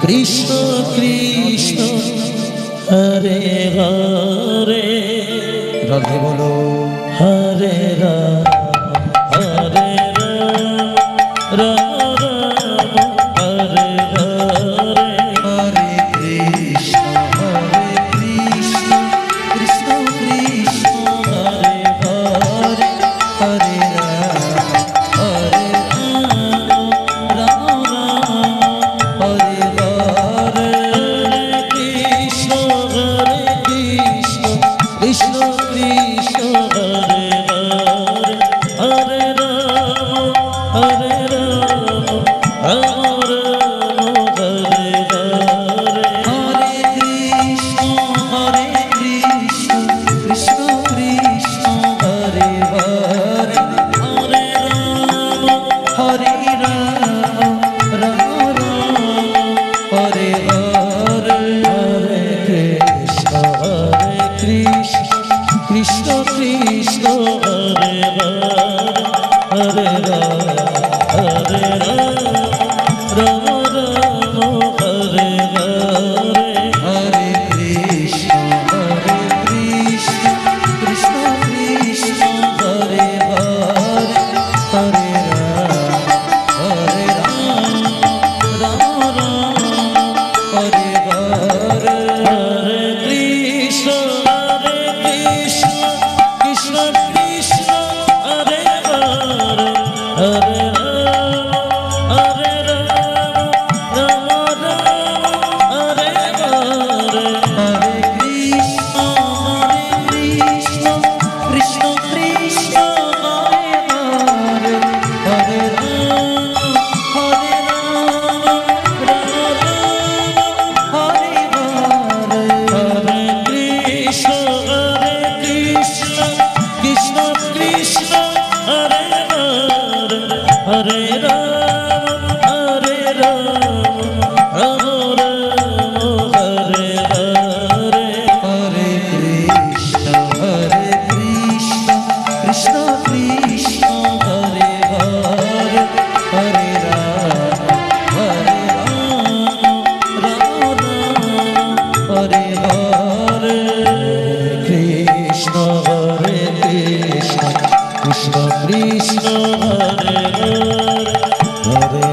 কৃষ্ণ কৃষ্ণ হরে হরে রাধে বলো। হরে রাম হরে রাম Hare 어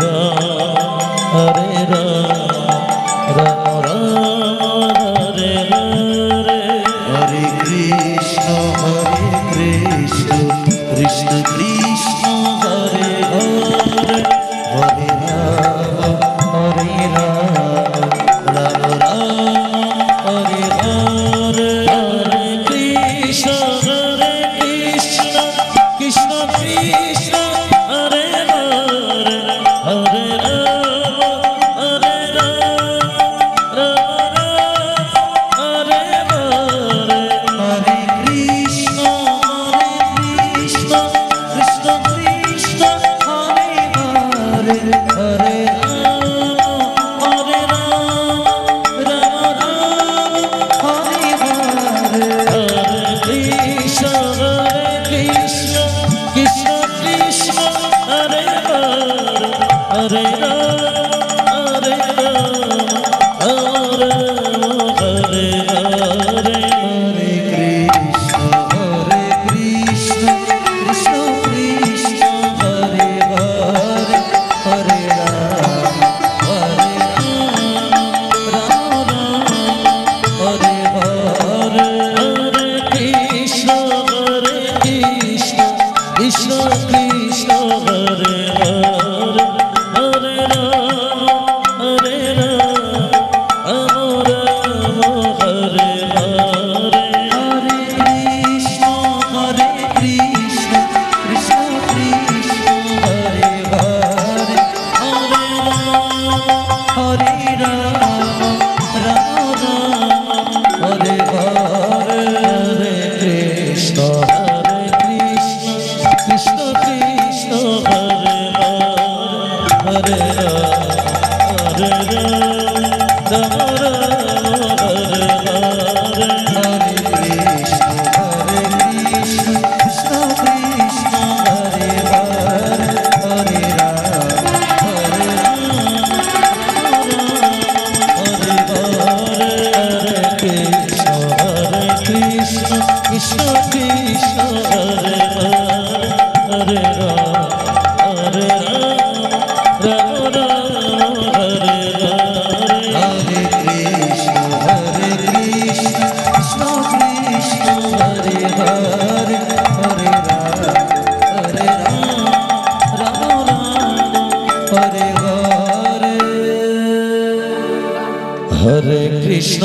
রে রা রে রা Hare Rama রে রে রে রে কৃষ্ণ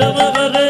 ரவரவர